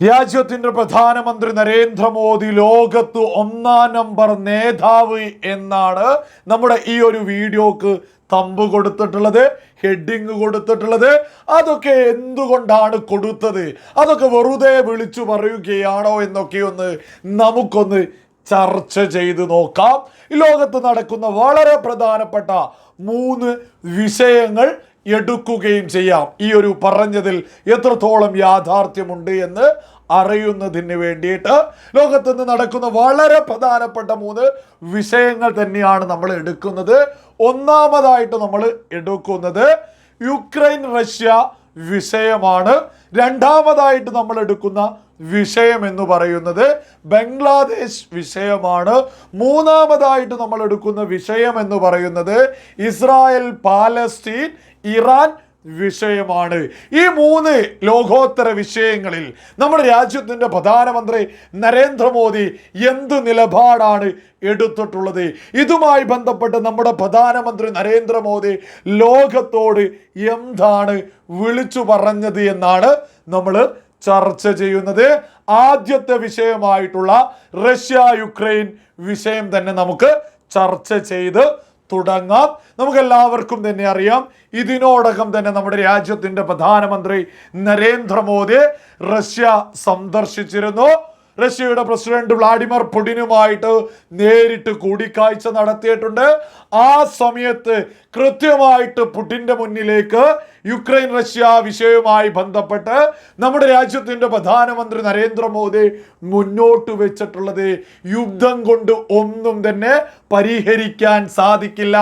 രാജ്യത്തിന്റെ പ്രധാനമന്ത്രി നരേന്ദ്രമോദി ലോകത്ത് ഒന്നാം നമ്പർ നേതാവ് എന്നാണ് നമ്മുടെ ഈ ഒരു വീഡിയോക്ക് തമ്പ് കൊടുത്തിട്ടുള്ളത് ഹെഡിങ് കൊടുത്തിട്ടുള്ളത്. അതൊക്കെ എന്തുകൊണ്ടാണ് കൊടുത്തത്? അതൊക്കെ വെറുതെ വിളിച്ചു പറയുകയാണോ എന്നൊക്കെ ഒന്ന് നമുക്കൊന്ന് ചർച്ച ചെയ്ത് നോക്കാം. ലോകത്ത് നടക്കുന്ന വളരെ പ്രധാനപ്പെട്ട മൂന്ന് വിഷയങ്ങൾ എടുക്കുകയും ചെയ്യാം. ഈ ഒരു പറഞ്ഞതിൽ എത്രത്തോളം യാഥാർത്ഥ്യമുണ്ട് എന്ന് അറിയുന്നതിന് വേണ്ടിയിട്ട് ലോകത്ത് നിന്ന് നടക്കുന്ന വളരെ പ്രധാനപ്പെട്ട മൂന്ന് വിഷയങ്ങൾ തന്നെയാണ് നമ്മൾ എടുക്കുന്നത്. ഒന്നാമതായിട്ട് നമ്മൾ എടുക്കുന്നത് യുക്രൈൻ റഷ്യ വിഷയമാണ്. രണ്ടാമതായിട്ട് നമ്മൾ എടുക്കുന്ന വിഷയം എന്ന് പറയുന്നത് ബംഗ്ലാദേശ് വിഷയമാണ്. മൂന്നാമതായിട്ട് നമ്മൾ എടുക്കുന്ന വിഷയം എന്ന് പറയുന്നത് ഇസ്രായേൽ പാലസ്തീൻ ഇറാൻ വിഷയമാണ്. ഈ മൂന്ന് ലോകോത്തര വിഷയങ്ങളിൽ നമ്മുടെ രാജ്യത്തിന്റെ പ്രധാനമന്ത്രി നരേന്ദ്രമോദി എന്ത് നിലപാടാണ് എടുത്തിട്ടുള്ളത്? ഇതുമായി ബന്ധപ്പെട്ട് നമ്മുടെ പ്രധാനമന്ത്രി നരേന്ദ്രമോദി ലോകത്തോട് എന്താണ് വിളിച്ചു പറഞ്ഞത് എന്നാണ് നമ്മൾ ചർച്ച ചെയ്യുന്നത് ആദ്യത്തെ വിഷയമായിട്ടുള്ള റഷ്യ യുക്രൈൻ വിഷയം തന്നെ നമുക്ക് ചർച്ച ചെയ്ത് തുടങ്ങാം. നമുക്കെല്ലാവർക്കും തന്നെ അറിയാം. ഇതിനോടകം തന്നെ നമ്മുടെ രാജ്യത്തിന്റെ പ്രധാനമന്ത്രി നരേന്ദ്രമോദി റഷ്യ സന്ദർശിച്ചിരുന്നു. റഷ്യയുടെ പ്രസിഡന്റ് വ്ളാഡിമിർ പുടിനുമായിട്ട് നേരിട്ട് കൂടിക്കാഴ്ച നടത്തിയിട്ടുണ്ട്. ആ സമയത്ത് കൃത്യമായിട്ട് പുടിന്റെ മുന്നിലേക്ക് യുക്രൈൻ റഷ്യ വിഷയവുമായി ബന്ധപ്പെട്ട് നമ്മുടെ രാജ്യത്തിന്റെ പ്രധാനമന്ത്രി നരേന്ദ്രമോദി മുന്നോട്ട് വെച്ചിട്ടുള്ളത് യുദ്ധം കൊണ്ട് ഒന്നും തന്നെ പരിഹരിക്കാൻ സാധിക്കില്ല.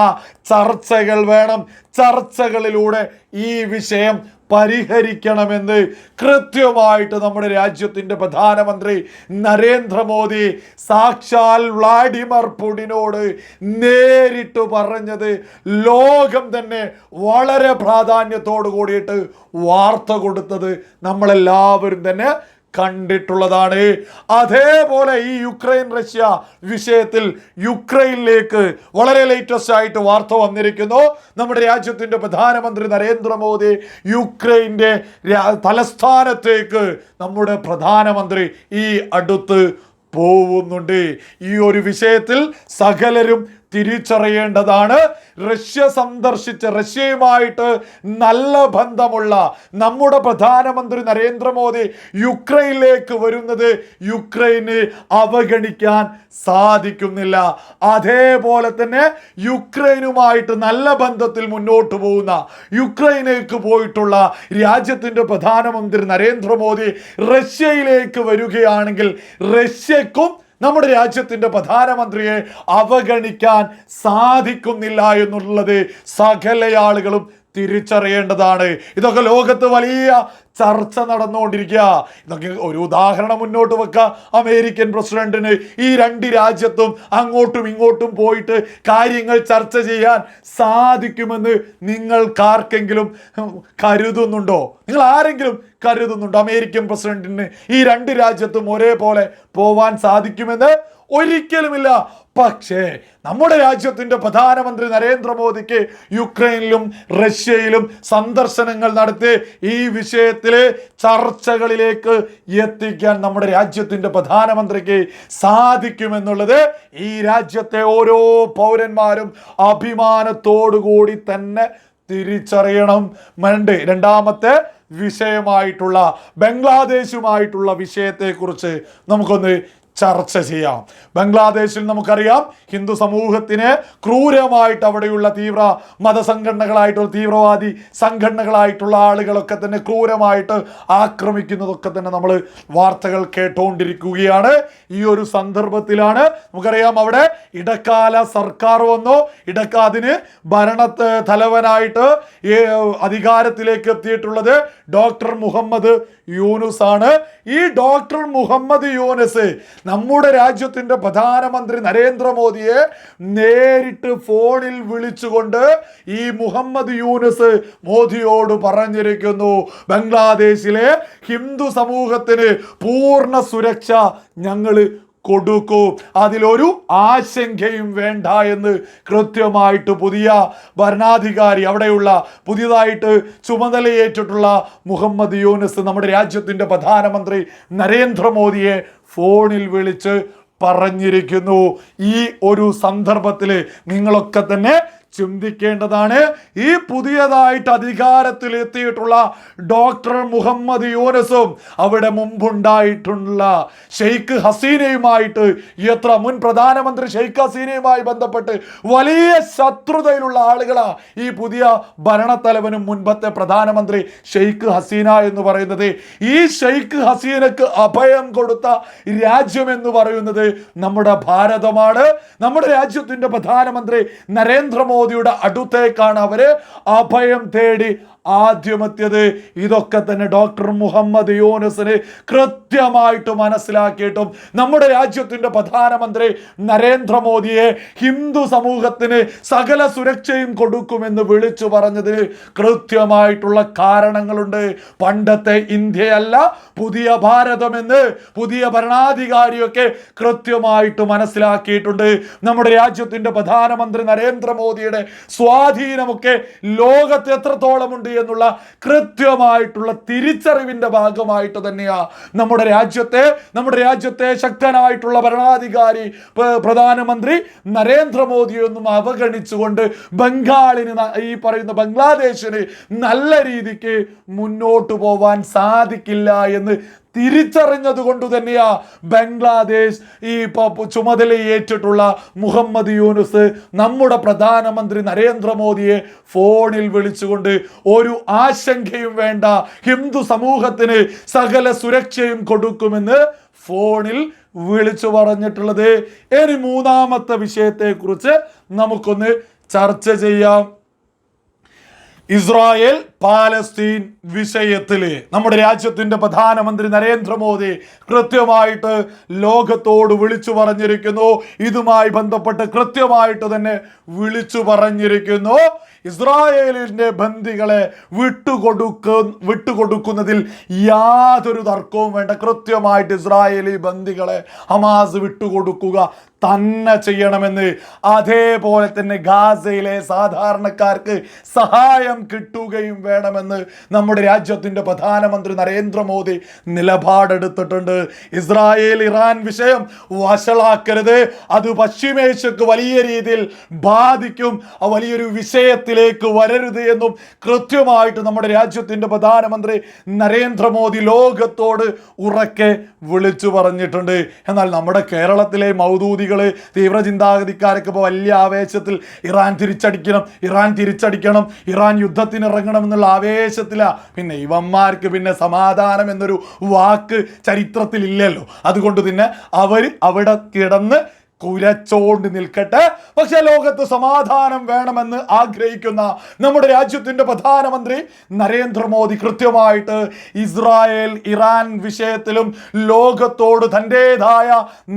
ചർച്ചകൾ വേണം. ചർച്ചകളിലൂടെ ഈ വിഷയം പരിഹരിക്കണമെന്ന് കൃത്യമായിട്ട് നമ്മുടെ രാജ്യത്തിന്റെ പ്രധാനമന്ത്രി നരേന്ദ്രമോദി സാക്ഷാൽ വ്ളാഡിമർ പുടിനോട് നേരിട്ട് പറഞ്ഞത് ലോകം തന്നെ വളരെ പ്രാധാന്യത്തോടു കൂടിയിട്ട് വാർത്ത കൊടുത്തത് നമ്മളെല്ലാവരും തന്നെ കണ്ടിട്ടുള്ളതാണ്. അതേപോലെ ഈ യുക്രൈൻ റഷ്യ വിഷയത്തിൽ യുക്രൈനിലേക്ക് വളരെ ലേറ്റസ്റ്റ് ആയിട്ട് വാർത്ത വന്നിരിക്കുന്നു. നമ്മുടെ രാജ്യത്തിന്റെ പ്രധാനമന്ത്രി നരേന്ദ്രമോദി യുക്രൈന്റെ തലസ്ഥാനത്തേക്ക് നമ്മുടെ പ്രധാനമന്ത്രി ഈ അടുത്ത് പോവുന്നുണ്ട്. ഈ ഒരു വിഷയത്തിൽ സകലരും തിരിച്ചറിയേണ്ടതാണ്. റഷ്യ സന്ദർശിച്ച് റഷ്യയുമായിട്ട് നല്ല ബന്ധമുള്ള നമ്മുടെ പ്രധാനമന്ത്രി നരേന്ദ്രമോദി യുക്രൈനിലേക്ക് വരുന്നത് യുക്രൈന് അവഗണിക്കാൻ സാധിക്കുന്നില്ല. അതേപോലെ തന്നെ യുക്രൈനുമായിട്ട് നല്ല ബന്ധത്തിൽ മുന്നോട്ട് പോകുന്ന യുക്രൈനിലേക്ക് പോയിട്ടുള്ള രാജ്യത്തിന്റെ പ്രധാനമന്ത്രി നരേന്ദ്രമോദി റഷ്യയിലേക്ക് വരികയാണെങ്കിൽ റഷ്യക്കും നമ്മുടെ രാജ്യത്തിന്റെ പ്രധാനമന്ത്രിയെ അവഗണിക്കാൻ സാധിക്കുന്നില്ല എന്നുള്ളത് സകല ആളുകളും തിരിച്ചറിയേണ്ടതാണ്. ഇതൊക്കെ ലോകത്ത് വലിയ ചർച്ച നടന്നുകൊണ്ടിരിക്കുക. ഇതൊക്കെ ഒരു ഉദാഹരണം മുന്നോട്ട് വെക്കുക അമേരിക്കൻ പ്രസിഡന്റിന് ഈ രണ്ട് രാജ്യത്തും അങ്ങോട്ടും ഇങ്ങോട്ടും പോയിട്ട് കാര്യങ്ങൾ ചർച്ച ചെയ്യാൻ സാധിക്കുമെന്ന് നിങ്ങൾ കാർക്കെങ്കിലും കരുതുന്നുണ്ടോ? നിങ്ങൾ ആരെങ്കിലും കരുതുന്നുണ്ടോ അമേരിക്കൻ പ്രസിഡന്റിന് ഈ രണ്ട് രാജ്യത്തും ഒരേപോലെ പോവാൻ സാധിക്കുമെന്ന്? ഒരിക്കലുമില്ല. പക്ഷേ നമ്മുടെ രാജ്യത്തിന്റെ പ്രധാനമന്ത്രി നരേന്ദ്രമോദിക്ക് യുക്രൈനിലും റഷ്യയിലും സന്ദർശനങ്ങൾ നടത്തി ഈ വിഷയത്തിലെ ചർച്ചകളിലേക്ക് എത്തിക്കാൻ നമ്മുടെ രാജ്യത്തിന്റെ പ്രധാനമന്ത്രിക്ക് സാധിക്കുമെന്നുള്ളത് ഈ രാജ്യത്തെ ഓരോ പൗരന്മാരും അഭിമാനത്തോടുകൂടി തന്നെ തിരിച്ചറിയണം. മണ്ട് രണ്ടാമത്തെ വിഷയമായിട്ടുള്ള ബംഗ്ലാദേശുമായിട്ടുള്ള വിഷയത്തെക്കുറിച്ച് നമുക്കൊന്ന് ചർച്ച ചെയ്യാം. ബംഗ്ലാദേശിൽ നമുക്കറിയാം ഹിന്ദു സമൂഹത്തിന് ക്രൂരമായിട്ട് അവിടെയുള്ള തീവ്ര മതസംഘടനകളായിട്ടുള്ള തീവ്രവാദി സംഘടനകളായിട്ടുള്ള ആളുകളൊക്കെ തന്നെ ക്രൂരമായിട്ട് ആക്രമിക്കുന്നതൊക്കെ തന്നെ നമ്മൾ വാർത്തകൾ കേട്ടുകൊണ്ടിരിക്കുകയാണ് ഈ ഒരു സന്ദർഭത്തിലാണ് നമുക്കറിയാം അവിടെ ഇടക്കാല സർക്കാർ വന്നു. ഇടക്കാതിന് ഭരണ തലവനായിട്ട് അധികാരത്തിലേക്ക് എത്തിയിട്ടുള്ളത് ഡോക്ടർ മുഹമ്മദ് യൂനുസ് ആണ് ഈ ഡോക്ടർ മുഹമ്മദ് യൂനുസ് നമ്മുടെ രാജ്യത്തിന്റെ പ്രധാനമന്ത്രി നരേന്ദ്രമോദിയെ നേരിട്ട് ഫോണിൽ വിളിച്ചുകൊണ്ട് ഈ മുഹമ്മദ് യൂനസ് മോദിയോട് പറഞ്ഞിരിക്കുന്നു ബംഗ്ലാദേശിലെ ഹിന്ദു സമൂഹത്തിന് പൂർണ സുരക്ഷ ഞങ്ങൾ കൊടുക്കൂ. അതിലൊരു ആശങ്കയും വേണ്ട എന്ന് കൃത്യമായിട്ട് പുതിയ ഭരണാധികാരി അവിടെയുള്ള പുതിയതായിട്ട് ചുമതലയേറ്റിട്ടുള്ള മുഹമ്മദ് യൂനസ് നമ്മുടെ രാജ്യത്തിന്റെ പ്രധാനമന്ത്രി നരേന്ദ്രമോദിയെ ഫോണിൽ വിളിച്ച് പറഞ്ഞിരിക്കുന്നു. ഈ ഒരു സന്ദർഭത്തിൽ നിങ്ങളൊക്കെ തന്നെ ചിന്തിക്കേണ്ടതാണ്. ഈ പുതിയതായിട്ട് അധികാരത്തിൽ എത്തിയിട്ടുള്ള ഡോക്ടർ മുഹമ്മദ് യൂനസും അവിടെ മുമ്പുണ്ടായിട്ടുള്ള ഷെയ്ഖ് ഹസീനയുമായിട്ട് എത്ര മുൻ പ്രധാനമന്ത്രി ഷെയ്ഖ് ഹസീനയുമായി ബന്ധപ്പെട്ട് വലിയ ശത്രുതയിലുള്ള ആളുകളാ ഈ പുതിയ ഭരണത്തലവനും മുൻപത്തെ പ്രധാനമന്ത്രി ഷെയ്ഖ് ഹസീന എന്ന് പറയുന്നത്. ഈ ഷെയ്ഖ് ഹസീനക്ക് അഭയം കൊടുത്ത രാജ്യം എന്ന് പറയുന്നത് നമ്മുടെ ഭാരതമാണ്. നമ്മുടെ രാജ്യത്തിന്റെ പ്രധാനമന്ത്രി നരേന്ദ്രമോദിയുടെ അടുത്തേക്കാണ് അവർ അഭയം തേടി ആദ്യമെത്തിയത് ഇതൊക്കെ തന്നെ ഡോക്ടർ മുഹമ്മദ് യൂനസിന് കൃത്യമായിട്ട് മനസ്സിലാക്കിയിട്ടും നമ്മുടെ രാജ്യത്തിന്റെ പ്രധാനമന്ത്രി നരേന്ദ്രമോദിയെ ഹിന്ദു സമൂഹത്തിന് സകല സുരക്ഷയും കൊടുക്കുമെന്ന് വിളിച്ചു പറഞ്ഞതിന് കൃത്യമായിട്ടുള്ള കാരണങ്ങളുണ്ട്. പണ്ടത്തെ ഇന്ത്യയല്ല പുതിയ ഭാരതമെന്ന് പുതിയ ഭരണാധികാരിയൊക്കെ കൃത്യമായിട്ട് മനസ്സിലാക്കിയിട്ടുണ്ട്. നമ്മുടെ രാജ്യത്തിന്റെ പ്രധാനമന്ത്രി നരേന്ദ്രമോദിയുടെ സ്വാധീനമൊക്കെ ലോകത്ത് എത്രത്തോളം ഉണ്ട് എന്നുള്ള കൃത്യമായിട്ടുള്ള തിരിച്ചറിവിന്റെ ഭാഗമായിട്ട് തന്നെയാ നമ്മുടെ രാജ്യത്തെ നമ്മുടെ രാജ്യത്തെ ശക്തനായിട്ടുള്ള ഭരണാധികാരി പ്രധാനമന്ത്രി നരേന്ദ്രമോദിയൊന്നും അവഗണിച്ചുകൊണ്ട് ബംഗാളിന് ഈ പറയുന്ന ബംഗ്ലാദേശിന് നല്ല രീതിക്ക് മുന്നോട്ട് പോവാൻ സാധിക്കില്ല എന്ന് തിരിച്ചറിഞ്ഞത് കൊണ്ട് തന്നെയാ ബംഗ്ലാദേശ് ഈ ചുമതല ചുമതലയേറ്റിട്ടുള്ള മുഹമ്മദ് യൂനുസ് നമ്മുടെ പ്രധാനമന്ത്രി നരേന്ദ്രമോദിയെ ഫോണിൽ വിളിച്ചുകൊണ്ട് ഒരു ആശങ്കയും വേണ്ട ഹിന്ദു സമൂഹത്തിന് സകല സുരക്ഷയും കൊടുക്കുമെന്ന് ഫോണിൽ വിളിച്ചു പറഞ്ഞിട്ടുള്ളത്. ഇനി മൂന്നാമത്തെ വിഷയത്തെക്കുറിച്ച് നമുക്കൊന്ന് ചർച്ച ചെയ്യാം. ഇസ്രായേൽ പാലസ്തീൻ വിഷയത്തിൽ നമ്മുടെ രാജ്യത്തിന്റെ പ്രധാനമന്ത്രി നരേന്ദ്രമോദി കൃത്യമായിട്ട് ലോകത്തോട് വിളിച്ചു പറഞ്ഞിരിക്കുന്നു. ഇതുമായി ബന്ധപ്പെട്ട് കൃത്യമായിട്ട് തന്നെ വിളിച്ചു പറഞ്ഞിരിക്കുന്നു. ഇസ്രായേലിന്റെ ബന്ദികളെ വിട്ടുകൊടുക്ക വിട്ടുകൊടുക്കുന്നതിൽ യാതൊരു തർക്കവും വേണ്ട. കൃത്യമായിട്ട് ഇസ്രായേലി ബന്ദികളെ ഹമാസ് വിട്ടുകൊടുക്കുക തന്നെ ചെയ്യണമെന്ന്. അതേപോലെ തന്നെ ഗാസയിലെ സാധാരണക്കാർക്ക് സഹായം കിട്ടുകയും വേണമെന്ന് നമ്മുടെ രാജ്യത്തിന്റെ പ്രധാനമന്ത്രി നരേന്ദ്രമോദി നിലപാടെടുത്തിട്ടുണ്ട്. ഇസ്രായേൽ ഇറാൻ വിഷയം വഷളാക്കരുത്. അത് പശ്ചിമേഷ്യക്ക് വലിയ രീതിയിൽ ബാധിക്കും. വലിയൊരു വിഷയത്തിലേക്ക് വരരുത് എന്നും കൃത്യമായിട്ട് നമ്മുടെ രാജ്യത്തിന്റെ പ്രധാനമന്ത്രി നരേന്ദ്രമോദി ലോകത്തോട് ഉറക്കെ വിളിച്ചു പറഞ്ഞിട്ടുണ്ട്. എന്നാൽ നമ്മുടെ കേരളത്തിലെ മൗദൂദികൾ തീവ്ര ചിന്താഗതിക്കാരൊക്കെ ഇപ്പോൾ വലിയ ആവേശത്തിൽ ഇറാൻ തിരിച്ചടിക്കണം ഇറാൻ തിരിച്ചടിക്കണം ഇറാൻ യുദ്ധത്തിന് ഇറങ്ങണം എന്നുള്ള ആവേശത്തിലാണ് പിന്നെ ഇവന്മാർക്ക് പിന്നെ സമാധാനം എന്നൊരു വാക്ക് ചരിത്രത്തിൽ ഇല്ലല്ലോ അതുകൊണ്ട് തന്നെ അവർ അവിടെ കിടന്ന് കുരച്ചോണ്ട് നിൽക്കട്ടെ. പക്ഷെ ലോകത്ത് സമാധാനം വേണമെന്ന് ആഗ്രഹിക്കുന്ന നമ്മുടെ രാജ്യത്തിന്റെ പ്രധാനമന്ത്രി നരേന്ദ്രമോദി കൃത്യമായിട്ട് ഇസ്രായേൽ ഇറാൻ വിഷയത്തിലും ലോകത്തോട് തന്റെതായ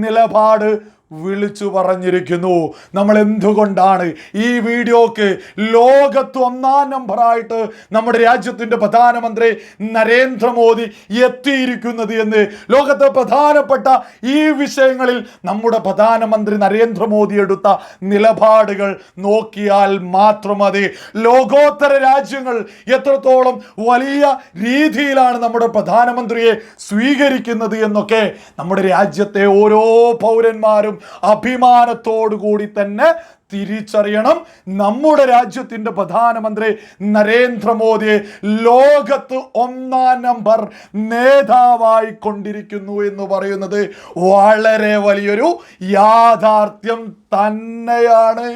നിലപാട് വിളിച്ചു പറഞ്ഞിരിക്കുന്നു. നമ്മൾ എന്തുകൊണ്ടാണ് ഈ വീഡിയോക്ക് ലോകത്ത് ഒന്നാം നമ്പറായിട്ട് നമ്മുടെ രാജ്യത്തിന്റെ പ്രധാനമന്ത്രി നരേന്ദ്രമോദി എത്തിയിരിക്കുന്നത് എന്ന് ലോകത്തെ പ്രധാനപ്പെട്ട ഈ വിഷയങ്ങളിൽ നമ്മുടെ പ്രധാനമന്ത്രി നരേന്ദ്രമോദി എടുത്ത നിലപാടുകൾ നോക്കിയാൽ മാത്രം മതി. ലോകോത്തര രാജ്യങ്ങൾ എത്രത്തോളം വലിയ രീതിയിലാണ് നമ്മുടെ പ്രധാനമന്ത്രിയെ സ്വീകരിക്കുന്നത് എന്നൊക്കെ നമ്മുടെ രാജ്യത്തെ ഓരോ പൗരന്മാരും അഭിമാനത്തോടു കൂടി തന്നെ തിരിച്ചറിയണം. നമ്മുടെ രാജ്യത്തിന്റെ പ്രധാനമന്ത്രി നരേന്ദ്രമോദിയെ ലോകത്ത് ഒന്നാം നമ്പർ നേതാവായി കൊണ്ടിരിക്കുന്നു എന്ന് പറയുന്നത് വളരെ വലിയൊരു യാഥാർത്ഥ്യം തന്നെയാണ്.